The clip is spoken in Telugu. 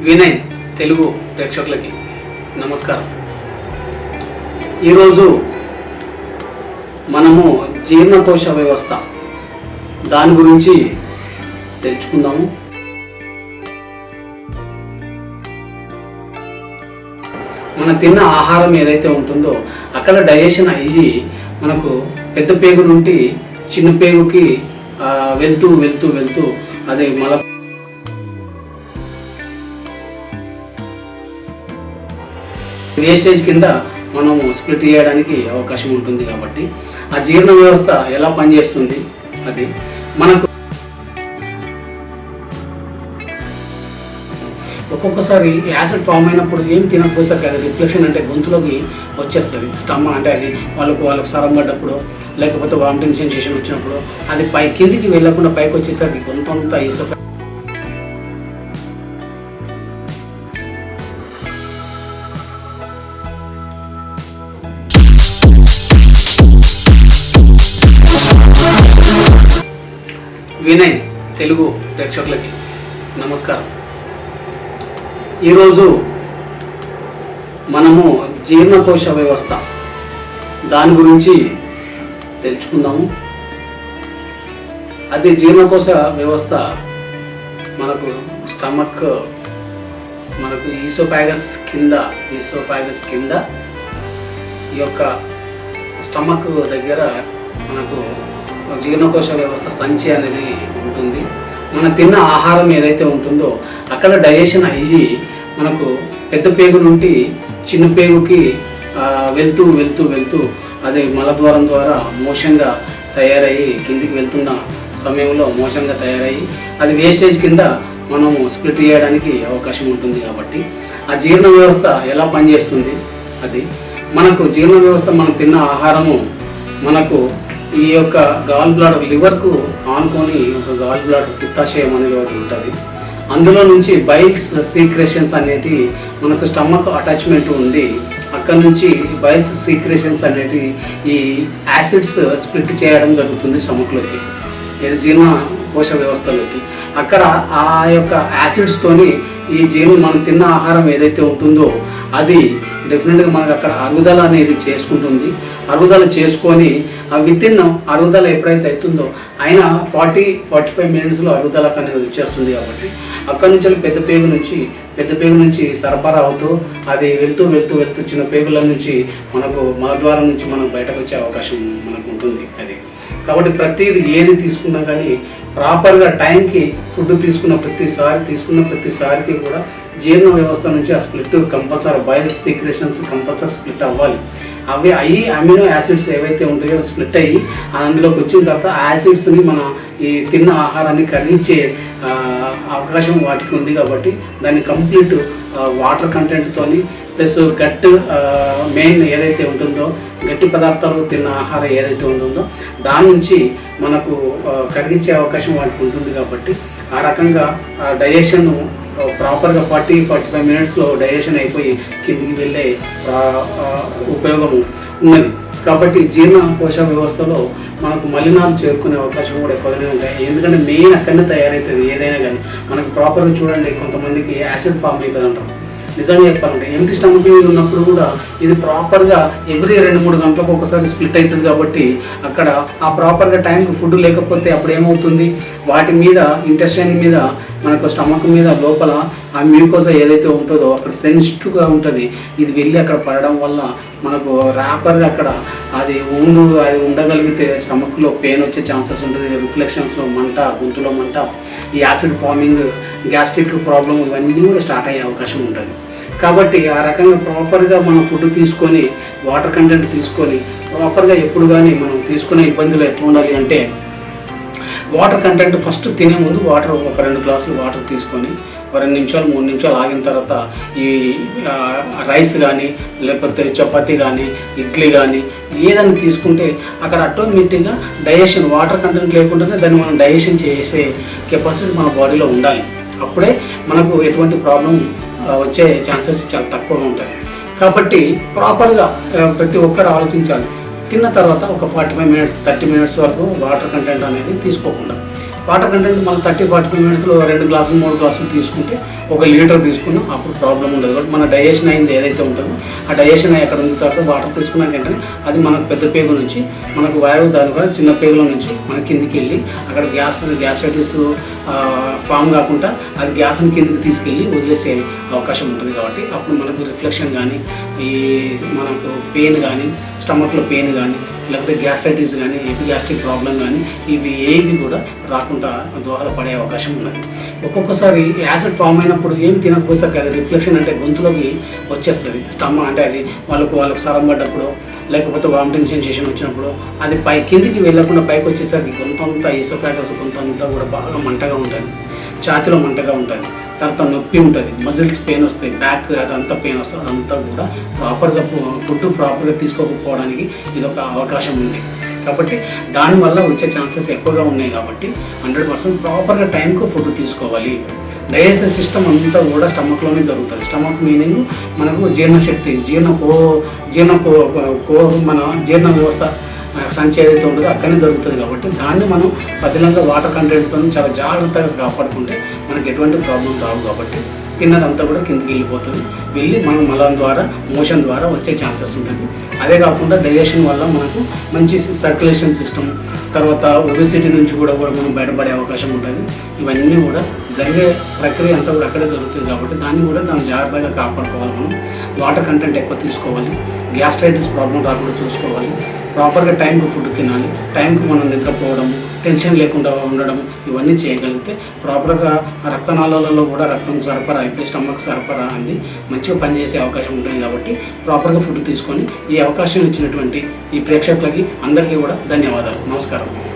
వినయ్ తెలుగు ప్రేక్షకులకి నమస్కారం. ఈరోజు మనము జీర్ణకోశ వ్యవస్థ దాని గురించి తెలుసుకుందాము. మన తిన్న ఆహారం ఏదైతే ఉంటుందో అక్కడ డైజెషన్ అయ్యి మనకు పెద్ద పేగు నుండి చిన్న పేగుకి ఆ, వెళ్తూ వెళ్తూ వెళ్తూ అది మల వేస్టేజ్ కింద మనము స్ప్లిట్ చేయడానికి అవకాశం ఉంటుంది కాబట్టి ఆ జీర్ణ వ్యవస్థ ఎలా పనిచేస్తుంది? అది మనకు ఒక్కొక్కసారి యాసిడ్ ఫామ్ అయినప్పుడు ఏం తినకపోతే అది రిఫ్లెక్షన్ అంటే గొంతులోకి వచ్చేస్తుంది. స్టమ్ అంటే అది వాళ్ళకు వాళ్ళకు సరం పడ్డప్పుడు లేకపోతే వామిటింగ్ సెన్సేషన్ వచ్చినప్పుడు అది పై కిందికి వెళ్ళకుండా పైకి వచ్చేసరికి గొంతు అంతా వినయ్ తెలుగు ప్రేక్షకులకి నమస్కారం. ఈరోజు మనము జీర్ణకోశ వ్యవస్థ దాని గురించి తెలుసుకుందాము. అది జీర్ణకోశ వ్యవస్థ మనకు స్టమక్ మనకు ఈసోపాగస్ కింద ఈసోపాగస్ కింద ఈ యొక్క స్టమక్ దగ్గర మనకు జీర్ణకోశ వ్యవస్థ సంచి అనేది ఉంటుంది. మనం తిన్న ఆహారం ఏదైతే ఉంటుందో అక్కడ డైజెషన్ అయ్యి మనకు పెద్ద పేగు నుండి చిన్న పేగుకి వెళ్తూ వెళ్తూ వెళ్తూ అది మలద్వారం ద్వారా మోషంగా తయారయ్యి కిందికి వెళ్తున్న సమయంలో మోషంగా తయారయ్యి అది వేస్టేజ్ కింద మనము స్ప్లిట్ చేయడానికి అవకాశం ఉంటుంది కాబట్టి ఆ జీర్ణ వ్యవస్థ ఎలా పనిచేస్తుంది? అది మనకు జీర్ణ వ్యవస్థ మనం తిన్న ఆహారము మనకు ఈ యొక్క గాల్ బ్లాడర్ లివర్కు ఆనుకొని ఒక గాల్ బ్లాడర్ పిత్తాశయం అనేది ఒకటి ఉంటుంది. అందులో నుంచి బైల్స్ సీక్రెషన్స్ అనేటి మనకు స్టమక్ అటాచ్మెంట్ ఉంది అక్కడ నుంచి బైల్స్ సీక్రెషన్స్ అనేటి ఈ యాసిడ్స్ స్ప్లిట్ చేయడం జరుగుతుంది స్టమక్లోకి ఇది జీర్ణ కోశ వ్యవస్థలోకి. అక్కడ ఆ యొక్క యాసిడ్స్తోని ఈ జీర్ణ మనం తిన్న ఆహారం ఏదైతే ఉంటుందో అది డెఫినెట్గా మనకు అక్కడ అరుగుదల అనేది చేసుకుంటుంది. అరుగుదల చేసుకొని ఆ వితిన్ అరుగుదల ఎప్పుడైతే అవుతుందో అయినా ఫార్టీ ఫార్టీ ఫైవ్ మినిట్స్లో అరుగుదలకు అనేది వచ్చేస్తుంది కాబట్టి అక్కడి నుంచి పెద్ద పేగు నుంచి పెద్ద పేగు నుంచి సరఫరా అవుతూ అది వెళ్తూ వెళ్తూ వెళ్తూ చిన్న పేగుల నుంచి మనకు మలద్వారం నుంచి మనం బయటకు వచ్చే అవకాశం మనకు ఉంటుంది అది. కాబట్టి ప్రతిది ఏది తీసుకున్నా కానీ ప్రాపర్గా టైంకి ఫుడ్ తీసుకున్న ప్రతిసారి తీసుకున్న ప్రతిసారికి కూడా జీర్ణ వ్యవస్థ నుంచి ఆ split compulsory bile secretions compulsory split అవ్వాలి. అవి అయ్యి అమినో యాసిడ్స్ ఏవైతే ఉంటాయో స్ప్లిట్ అయ్యి అందులోకి వచ్చిన తర్వాత ఆ యాసిడ్స్ని మన ఈ తిన్న ఆహారాన్ని కరిగించే అవకాశం వాటికి ఉంది కాబట్టి దాన్ని కంప్లీట్ వాటర్ కంటెంట్తోని ప్లస్ గట్ మెయిన్ ఏదైతే ఉంటుందో గట్టి పదార్థాలు తిన్న ఆహారం ఏదైతే ఉంటుందో దాని నుంచి మనకు కరిగించే అవకాశం వాటికి ఉంటుంది కాబట్టి ఆ రకంగా డైజెషన్ ప్రాపర్గా ఫార్టీ ఫార్టీ ఫైవ్ మినిట్స్లో డైజెషన్ అయిపోయి కిందికి వెళ్ళే ఉపయోగం ఉన్నది. కాబట్టి జీర్ణ కోశ వ్యవస్థలో మనకు మలినాలు చేరుకునే అవకాశం కూడా ఎక్కువగానే ఉంటాయి. ఎందుకంటే మెయిన్ అక్కడనే తయారవుతుంది ఏదైనా కానీ. మనకు ప్రాపర్గా చూడండి కొంతమందికి యాసిడ్ ఫామ్ అవుతుంది అంటారు. నిజంగా చెప్పాలంటే ఎంటీ స్టమక్ మీద ఉన్నప్పుడు కూడా ఇది ప్రాపర్గా ఎవ్రీ రెండు మూడు గంటలకు ఒకసారి స్ప్లిట్ అవుతుంది కాబట్టి అక్కడ ఆ ప్రాపర్గా టైంకి ఫుడ్ లేకపోతే అప్పుడు ఏమవుతుంది? వాటి మీద ఇంటెస్టైన్ మీద మనకు స్టమక్ మీద లోపల ఆ మ్యూకోసా ఏదైతే ఉంటుందో అక్కడ సెన్సిటివ్గా ఉంటుంది. ఇది వెళ్ళి అక్కడ పడడం వల్ల మనకు ర్యాపర్గా అక్కడ అది ఊను అది ఉండగలిగితే స్టమక్లో పెయిన్ వచ్చే ఛాన్సెస్ ఉంటుంది. రిఫ్లెక్షన్స్ మంట గొంతులో మంట ఈ యాసిడ్ ఫార్మింగ్ గ్యాస్ట్రిక్ ప్రాబ్లం ఇవన్నీ కూడా స్టార్ట్ అయ్యే అవకాశం ఉంటుంది. కాబట్టి ఆ రకంగా ప్రాపర్గా మనం ఫుడ్ తీసుకొని వాటర్ కంటెంట్ తీసుకొని ప్రాపర్గా ఎప్పుడు కానీ మనం తీసుకునే ఇబ్బందులు ఎట్లా ఉండాలి అంటే వాటర్ కంటెంట్ ఫస్ట్ తినే ముందు వాటర్ ఒక రెండు గ్లాసులు వాటర్ తీసుకొని ఒక రెండు నిమిషాలు మూడు నిమిషాలు ఆగిన తర్వాత ఈ రైస్ కానీ లేకపోతే చపాతి కానీ ఇడ్లీ కానీ ఏదైనా తీసుకుంటే అక్కడ ఆటోమేటిక్గా డైజెషన్ వాటర్ కంటెంట్ లేకుండానే దాన్ని మనం డైజెషన్ చేసే కెపాసిటీ మన బాడీలో ఉండాలి. అప్పుడే మనకు ఎటువంటి ప్రాబ్లం వచ్చే ఛాన్సెస్ చాలా తక్కువగా ఉంటాయి. కాబట్టి ప్రాపర్గా ప్రతి ఒక్కరు ఆలోచించాలి. తిన్న తర్వాత ఒక forty five minutes thirty minutes వరకు వాటర్ కంటెంట్ అనేది తీసుకోకుండా. వాటర్ కంటెంట్ మనం థర్టీ ఫార్టీ ఫైవ్ మినిట్స్లో రెండు గ్లాసులు మూడు గ్లాసులు తీసుకుంటే ఒక లీటర్ తీసుకున్నాం. అప్పుడు ప్రాబ్లం ఉండదు. కాబట్టి మన డైజెషన్ అయింది ఏదైతే ఉంటుందో ఆ డైజెషన్ ఎక్కడ అక్కడ ఉంది తర్వాత వాటర్ తీసుకున్నాక వెంటనే అది మనకు పెద్ద పేగు నుంచి మనకు వాయువు దాని కూడా చిన్న పేగుల నుంచి మన కిందికి వెళ్ళి అక్కడ గ్యాస్ గ్యాస్ట్రైటిస్ ఫామ్ కాకుండా అది గ్యాస్ని కిందికి తీసుకెళ్ళి వదిలేసే అవకాశం ఉంటుంది కాబట్టి అప్పుడు మనకు రిఫ్లెక్షన్ కానీ ఈ మనకు పెయిన్ కానీ స్టమక్లో పెయిన్ కానీ లేకపోతే గ్యాస్ట్రైటిస్ కానీ ఎపిగ్యాస్ట్రిక్ ప్రాబ్లం కానీ ఇవి ఏవి కూడా రాకుండా దోహదపడే అవకాశం ఉన్నది. ఒక్కొక్కసారి యాసిడ్ ఫామ్ అయినప్పుడు ఏం తినకపోతే అది రిఫ్లెక్షన్ అంటే గొంతులోకి వచ్చేస్తుంది. స్టమా అంటే అది వాళ్ళకు వాళ్ళకు సరం పడ్డప్పుడు లేకపోతే వామిటింగ్ సెన్సేషన్ వచ్చినప్పుడు అది పై కిందికి వెళ్ళకుండా పైకి వచ్చేసరికి గొంతు అంతా ఈసోఫాగస్ గొంతు అంతా కూడా బాగా మంటగా ఉంటుంది. ఛాతిలో మంటగా ఉంటుంది. తర్వాత నొప్పి ఉంటుంది. మజిల్స్ పెయిన్ వస్తాయి. బ్యాక్ అదంతా పెయిన్ వస్తుంది. అదంతా కూడా ప్రాపర్గా ఫుడ్ ప్రాపర్గా తీసుకోకపోవడానికి ఇది ఒక అవకాశం ఉంది. కాబట్టి దానివల్ల వచ్చే ఛాన్సెస్ ఎక్కువగా ఉన్నాయి కాబట్టి హండ్రెడ్ పర్సెంట్ ప్రాపర్గా టైంకు ఫుడ్ తీసుకోవాలి. డైజెస్టివ్ సిస్టమ్ అంతా కూడా స్టమక్లోనే జరుగుతుంది. స్టమక్ మీనింగ్ మనకు జీర్ణశక్తి జీర్ణ కో జీర్ణ కో కో మన జీర్ణ వ్యవస్థ సంచి ఏదైతే ఉంటుందో అక్కడనే జరుగుతుంది కాబట్టి దాన్ని మనం పదిలంగా వాటర్ కంటెంట్తో చాలా జాగ్రత్తగా కాపాడుకుంటే మనకి ఎటువంటి ప్రాబ్లం రావు కాబట్టి తిన్నదంతా కూడా కిందికి వెళ్ళిపోతుంది. వెళ్ళి మనం మలం ద్వారా మోషన్ ద్వారా వచ్చే ఛాన్సెస్ ఉంటుంది అదే కాకుండా డైజెషన్ వల్ల మనకు మంచి సర్క్యులేషన్ సిస్టమ్ తర్వాత ఒబిసిటీ నుంచి కూడా కూడా మనం బయటపడే అవకాశం ఉంటుంది. ఇవన్నీ కూడా జరిగే ప్రక్రియ అంతా కూడా అక్కడే జరుగుతుంది కాబట్టి దాన్ని కూడా దాన్ని జాగ్రత్తగా కాపాడుకోవాలి మనం. వాటర్ కంటెంట్ ఎక్కువ తీసుకోవాలి. గ్యాస్ట్రైటిస్ ప్రాబ్లం రాకుండా చూసుకోవాలి. ప్రాపర్గా టైంకి ఫుడ్ తినాలి టైంకి మనం నిద్రపోవడం టెన్షన్ లేకుండా ఉండడం ఇవన్నీ చేయగలిగితే ప్రాపర్గా రక్తనాళాలలో కూడా రక్తం సరఫరా అయిపోయి స్టమక్ సరఫరా అంది. మంచిగా పనిచేసే అవకాశం ఉంటుంది కాబట్టి ప్రాపర్గా ఫుడ్ తీసుకొని ఈ అవకాశం ఇచ్చినటువంటి ఈ ప్రేక్షకులకి అందరికీ కూడా ధన్యవాదాలు. నమస్కారం.